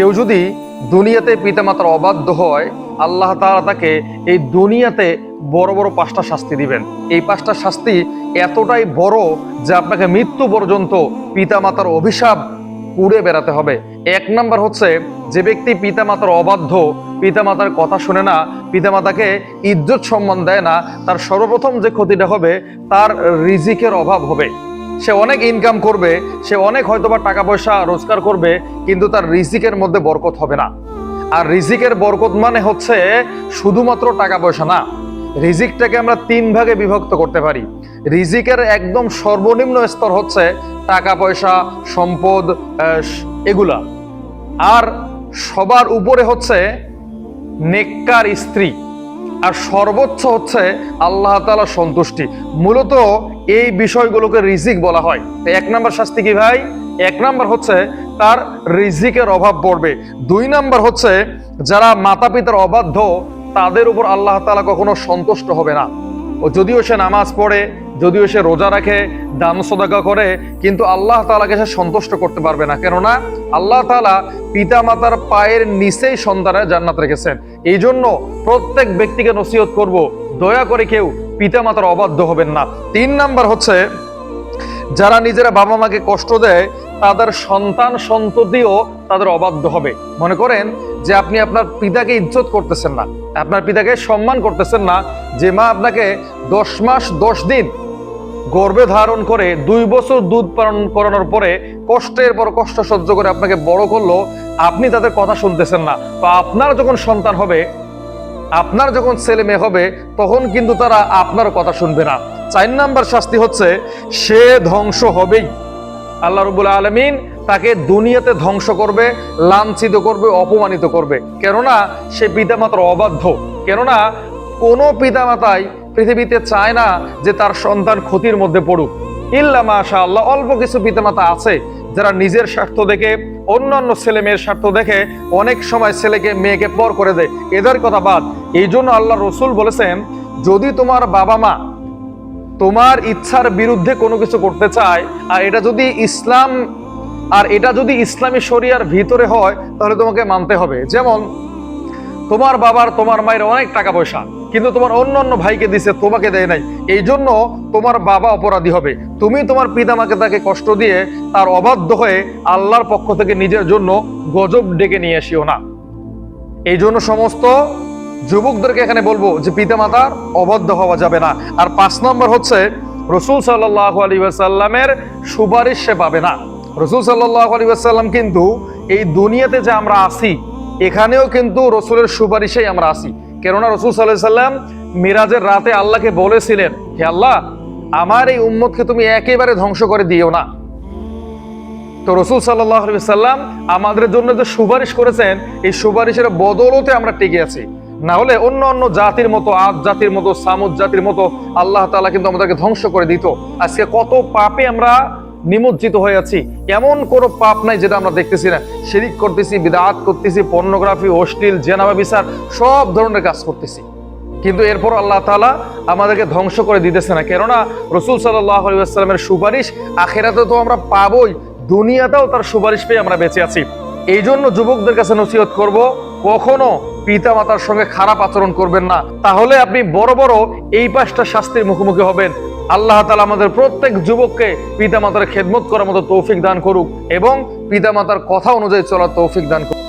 কেউ যদি দুনিয়াতে পিতামাতার অবাধ্য হয়, আল্লাহ তাআলা তাকে এই দুনিয়াতে বড় বড় পাঁচটা শাস্তি দিবেন। এই পাঁচটা শাস্তি এতটাই বড় যে আপনাকে মৃত্যু পর্যন্ত পিতামাতার অভিশাপ উড়ে বেড়াতে হবে। এক নাম্বার হচ্ছে, যে ব্যক্তি পিতামাতার অবাধ্য, পিতামাতার কথা শুনে না, পিতামাতাকে ইজ্জত সম্মান দেয় না, তার সর্বপ্রথম যে ক্ষতিটা হবে, তার রিজিকের অভাব হবে। সে অনেক ইনকাম করবে, সে অনেক হয়তোবা টাকা পয়সা রোজগার করবে, কিন্তু তার রিজিকের মধ্যে বরকত হবে না। আর রিজিকের বরকত মানে হচ্ছে শুধুমাত্র টাকা পয়সা না, রিজিকটাকে আমরা তিন ভাগে বিভক্ত করতে পারি। রিজিকের একদম সর্বনিম্ন স্তর হচ্ছে টাকা পয়সা সম্পদ এগুলা। আর সবার উপরে হচ্ছে নেককার স্ত্রী। আর সর্বোচ্চ হচ্ছে আল্লাহ তালা সন্তুষ্টি। মূলত এই বিষয়গুলোকে রিজিক বলা হয়। এক নাম্বার শাস্তি কি ভাই? এক নাম্বার হচ্ছে তার রিজিকের অভাব পড়বে। দুই নাম্বার হচ্ছে যারা মাতা পিতার অবাধ্য, তাদের উপর আল্লাহ তালা কখনো সন্তুষ্ট হবে না। ও যদিও সে নামাজ পড়ে, যদিও সে রোজা রাখে, দান সদাকা করে, কিন্তু আল্লাহ তাআলাকে সে সন্তুষ্ট করতে পারবে না। কেননা আল্লাহ তালা পিতা মাতার পায়ের নিচেই সন্তানের জান্নাত রেখেছেন। এই জন্য প্রত্যেক ব্যক্তিকে নসিহত করব, দয়া করে কেউ পিতা মাতার অবাধ্য হবেন না। তিন নাম্বার হচ্ছে, যারা নিজেরা বাবা মাকে কষ্ট দেয় তাদের সন্তান সন্ততিও তাদের অবাধ্য হবে। মনে করেন যে আপনি আপনার পিতাকে ইজ্জত করতেছেন না, আপনার পিতাকে সম্মান করতেছেন না, যে মা আপনাকে দশ মাস দশ দিন গর্ভে ধারণ করে দুই বছর দুধ পালন করানোর পরে কষ্টের পর কষ্ট সহ্য করে আপনাকে বড় করল, আপনি তাদের কথা শুনতেছেন না। তো আপনার যখন সন্তান হবে, আপনার যখন ছেলে মেয়ে হবে, তখন কিন্তু তারা আপনার কথা শুনবে না। চার নাম্বার শাস্তি হচ্ছে, সে ধ্বংস হবেই। আল্লাহ রবুল আলমিন তাকে দুনিয়াতে ধ্বংস করবে, লাঞ্ছিত করবে, অপমানিত করবে। কেননা সে পিতামাতার অবাধ্য। কেননা কোনো পিতামাতাই পৃথিবীতে চায় না যে তার সন্তান ক্ষতির মধ্যে পড়ুক। ইল্লা মাশা আল্লাহ অল্প কিছু পিতামাতা আছে যারা নিজের স্বার্থ দেখে, অন্যান্য ছেলে মেয়ের স্বার্থ দেখে, অনেক সময় ছেলেকে, মেয়েকে পর করে দেয়। এদের কথা বাদ। এই জন্য আল্লাহ রসুল বলেছেন, যদি তোমার বাবা মা তোমার ইচ্ছার বিরুদ্ধে কোনো কিছু করতে চায়, আর এটা যদি ইসলাম, আর এটা যদি ইসলামী শরিয়ার ভিতরে হয়, তাহলে তোমাকে মানতে হবে। যেমন, তোমার বাবার, তোমার মায়ের অনেক টাকা পয়সা, কিন্তু তোমার অন্য অন্য ভাইকে দিছে, তোমাকে দেয় নাই। এই জন্য তোমার বাবা অপরাধী হবে। তুমি তোমার পিতামাকে তাকে কষ্ট দিয়ে তার অবাধ্য হয়ে আল্লাহর পক্ষ থেকে নিজের জন্য গজব ডেকে নিয়ে আসিও না। এই জন্য সমস্ত যুবকদেরকে এখানে বলব যে পিতামাতার অবাধ্য হওয়া যাবে না। আর পাঁচ নম্বর হচ্ছে, রসুল সাল্লাহ আলী সাল্লামের সুপারিশ সে পাবে না। রসুল সাল্লাহ আলী সাল্লাম কিন্তু এই দুনিয়াতে যে আমরা আসি এখানেও কিন্তু রসুলের সুপারিশেই আমরা আসি কেননা রসুল সাল্লাহ সাল্লাম মিরাজের রাতে আল্লাহকে বলেছিলেন, হে আল্লাহ, আমার এই উম্মতকে তুমি একেবারে ধ্বংস করে দিও না। তো রসুল সাল্লাহ সাল্লাম আমাদের জন্য যে সুপারিশ করেছেন, এই সুপারিশের বদলতে আমরা টিকে আছি। না হলে অন্য অন্য জাতির মতো আদ জাতির মতো, সামুদ জাতির মতো আল্লাহ তাআলা কিন্তু আমাদেরকে ধ্বংস করে দিত। আজকে কত পাপে আমরা নিমজ্জিত হয়ে আছি। এমন কোনো পাপ নাই যেটা আমরা দেখতেছি না। শিরিক করতেছি, বিদাত করতেছি পর্নোগ্রাফি হোস্টিল জেনাবা, বিচার, সব ধরনের কাজ করতেছি। কিন্তু এরপর আল্লাহ তালা আমাদেরকে ধ্বংস করে দিতেছে না। কেননা রসুল সাল্লাহ আলাইসাল্লামের সুপারিশ আখেরাতে তো আমরা পাবোই। দুনিয়াতেও তার সুপারিশ পেয়ে আমরা বেঁচে আছি। এই জন্য যুবকদের কাছে নসিহত করব, কখনো পিতা মাতার সঙ্গে খারাপ আচরণ করবেন না। তাহলে আপনি বড় বড় এই পাঁচটা শাস্তির মুখোমুখি হবেন। আল্লাহ তালা আমাদের প্রত্যেক যুবককে পিতা মাতার খেদমত করার মতো তৌফিক দান করুক এবং পিতা মাতার কথা অনুযায়ী চলার তৌফিক দান করুক।